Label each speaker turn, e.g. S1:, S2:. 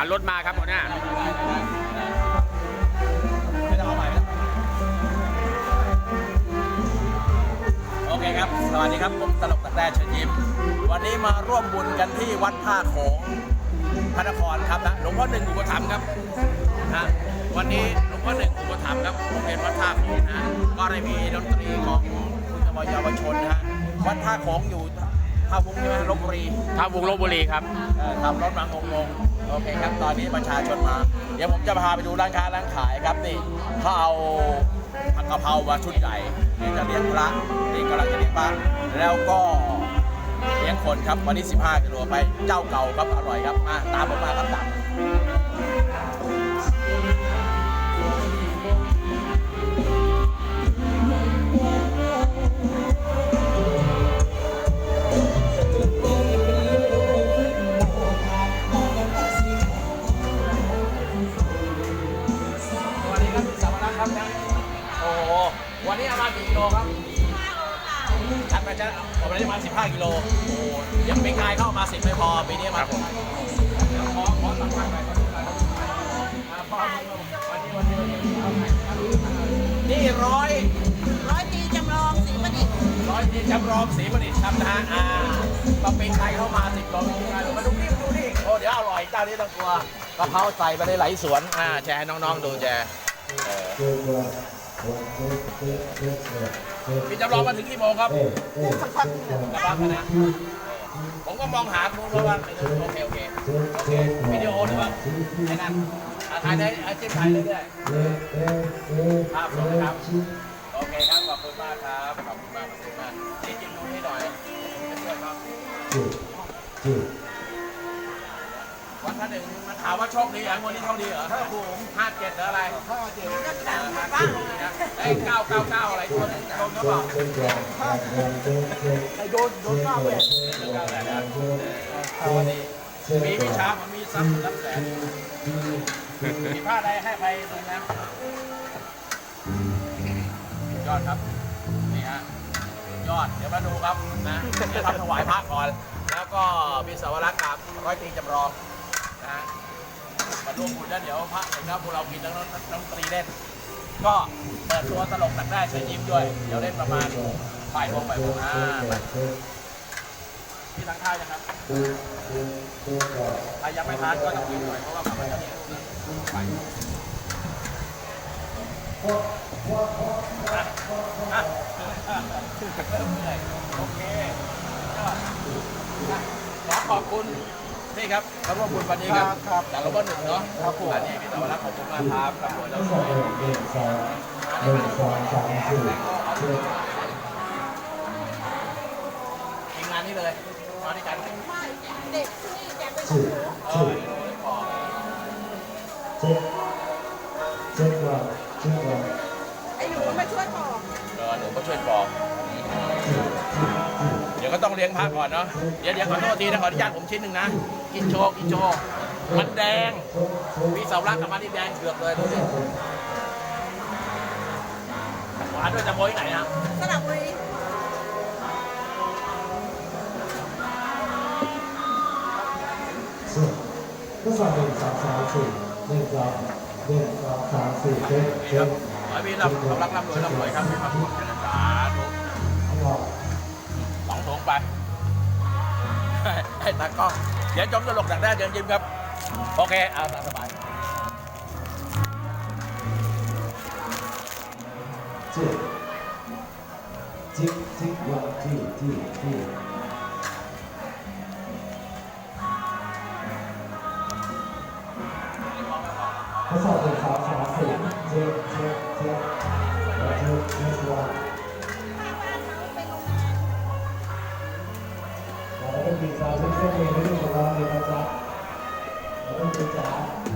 S1: เอารถมาครับหัวหน้า
S2: ไม่ต้องเอาใหม่นะโอเคครับ สวัสดีครับ ผมตลกตะแต้เชิญยิ้ม วันนี้มาร่วมบุญกันที่วัดท่าโขงพระนครครับนะหลวงพ่อหนึ่งอุปถัมภ์ครับนะวันนี้หลวงพ่อหนึ่งอุปถัมภ์ครับโรงเรียนวัดท่าโขงนะก็ได้มีดนตรีของคุณธรรมเยาวชนนะฮะวัดท่าโขงอยู่ ท่าวุ้งใช่ไหมลบบุรี
S1: ท่าวงลบบุรีครับ
S2: เอ่อขับรถมางงๆโอเคครับตอนนี้ประชาชนมา เดี๋ยวผมจะพาไปดูร้านค้าร้านขายครับนี่เขาเอาผักกะเพรามาชุดใหญ่นี่จะเลี้ยงพระนี่กำลังจะเลี้ยงพระแล้วก็เลี้ยงคนครับวันนี้15กิโลไปเจ้าเก่าครับอร่อยครับมาตามผมมาครับตาม ชัดไปชัดผมได้มา15 กิโลโอ้โหยังปีกายเข้ามา 10 ไม่พอ ปีนี้มาขอขอตังค์ไปขอตังค์ไปอ่าพอวันนี้วันนี้วันนี้นี่ร้อย
S3: ร้อยตีจำลองศรีประดิษฐ์
S2: ร้อยที่จำลองสีประดิษฐ์ครับนะฮะอ่าก็ปีกายเข้ามา10กล่องมาดูนี่มาดูนี่โอ้เดี๋ยวอร่อยเจ้านี้ต้องกลัวกะเพราใส่ไปในไหลสวนอ่าแชร์ให้น้องๆดูแชร์ เออพี่จำลองมาถึงกี่โมงครับ
S3: สักพักนึง
S2: กระบังนะผมก็มองหาคุณว่าโอเคโอเคโอเควิดีโอหรือว่าไอ้นั่นถ่ายได้อาจิ้มถ่ายเรื่อยๆภาพสดนะครับโอเคครับขอบคุณมากครับขอบคุณมากขอบคุณมากนี่จิ้มดูให้หน่อยช่วยครับ วันท่านหนึ่งมันถามว่าโชคดีอย่างวันนี้โชคดีเหรอครับผมห้าเจ็ดหรืออะไรห้าเจ็ด
S3: ก็ดังมาบ้าง
S2: ไอ้เก้าเก้าเก้าอะไรตัวนึงโดนหรือเปล่า
S3: ไอ้โดนโดนก้าวไป
S2: เก้าแหละนะวันนี้มีวิชามันมีทรัพย์รับแสนมีผ้าใดให้ไปตรงนั้นยอดครับนี่ฮะยอดเดี๋ยวมาดูครับนะเดี๋ยวทำถวายพระก่อน แล้วก็มีสาวรักษ์กับร้อยตรีจำลอง นะมาร่วมบุญแล้วเดี๋ยวพระเห็นครับพวกเรากินแล้วน้องน้องตรีเล่น ก็เปิดตัวตลกตักได้เชิญยิ้มด้วย เดี๋ยวเล่นประมาณบ่ายโมงบ่ายโมงอ่าที่ทางข้ายังครับใครยังไม่ทานก็ต้องกินหน่อยเพราะว่ามันจะมีรูปไปอะอะเริ่มเลยโอเคก็อะขอขอบคุณ นี่ครับมาร่วมบุญวันนี้ครับครับจากหลวงพ่อหนึ่งเนาะครับผมอันนี้พี่สวรักษ์ขอบคุณมากครับครับผมแล้วสวยทีมงานนี้เลยมาด้วยกันเอ
S3: ไม่เด็กที่นี่แกเป็นคน
S2: อ
S3: หู
S2: บอก
S3: ไอ้หนูมาช่วยบอก
S2: เออหนูก็ช่วยบอกเดี๋ยวก็ ต้องเลี้ยงพระก่อนเนาะ เดี๋ยวเดี๋ยวขอโทษทีนะขออนุญาตผมชิ้นหนึ่งนะ กินโชว์กินโชว์มันแดง มีเสารักกับมันนี่แดงเกือกเลยดูสิหวานด้วยจะโมยไหนนะ
S3: สระบุรี
S4: ก็สอบหนึ่งสองสามสี่หนึ่งสองหนึ่งสองสามสี่เจ็ด
S2: นี่ค
S4: เจ็
S2: รั
S4: ด
S2: บขอให้พี่รับรับรักร่ำรวยร่ำรวยครับมีความสุขกันนะสา ไป ให้ตากล้องเดี๋ยวจมตลกดักแด้เดินยิ้มครับ โอเค เอาตามสบาย
S4: เจ็ดจิ๊กจิ๊กวันที่ที่ที่ทดสอบหนึ่งสองสามสี่เจ็ด العالمين